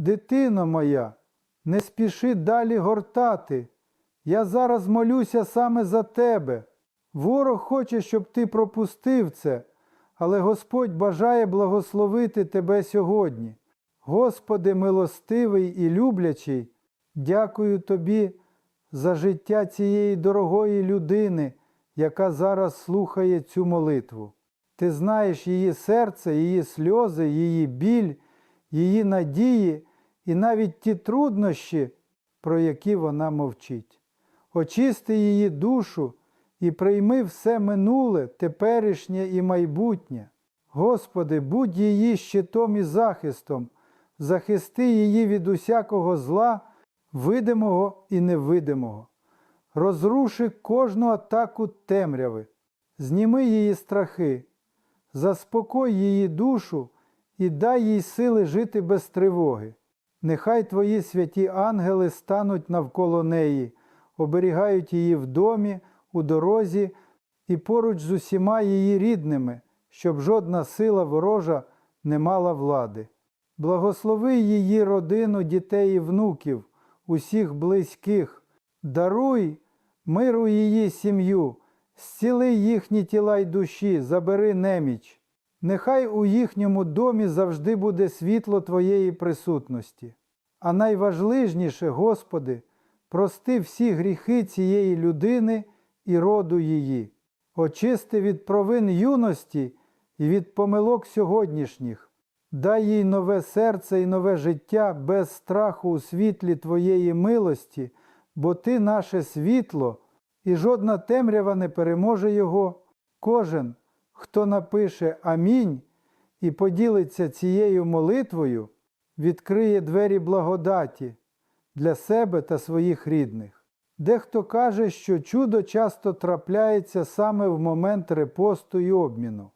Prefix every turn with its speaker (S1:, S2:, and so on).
S1: Дитино моя, не спіши далі гортати. Я зараз молюся саме за тебе. Ворог хоче, щоб ти пропустив це, але Господь бажає благословити тебе сьогодні. Господи, милостивий і люблячий, дякую тобі за життя цієї дорогої людини, яка зараз слухає цю молитву. Ти знаєш її серце, її сльози, її біль, її надії і навіть ті труднощі, про які вона мовчить. Очисти її душу і прийми все минуле, теперішнє і майбутнє. Господи, будь її щитом і захистом, захисти її від усякого зла, видимого і невидимого. Розруши кожну атаку темряви, зніми її страхи, заспокой її душу і дай їй сили жити без тривоги. Нехай твої святі ангели стануть навколо неї, оберігають її в домі, у дорозі і поруч з усіма її рідними, щоб жодна сила ворожа не мала влади. Благослови її родину, дітей і внуків, усіх близьких, даруй миру її сім'ю, зціли їхні тіла й душі, забери неміч. Нехай у їхньому домі завжди буде світло Твоєї присутності. А найважливіше, Господи, прости всі гріхи цієї людини і роду її, очисти від провин юності і від помилок сьогоднішніх, дай їй нове серце і нове життя без страху у світлі Твоєї милості, бо Ти наше світло, і жодна темрява не переможе Його. Кожен, хто напише Амінь і поділиться цією молитвою, відкриє двері благодаті для себе та своїх рідних. Дехто каже, що чудо часто трапляється саме в момент репосту і обміну.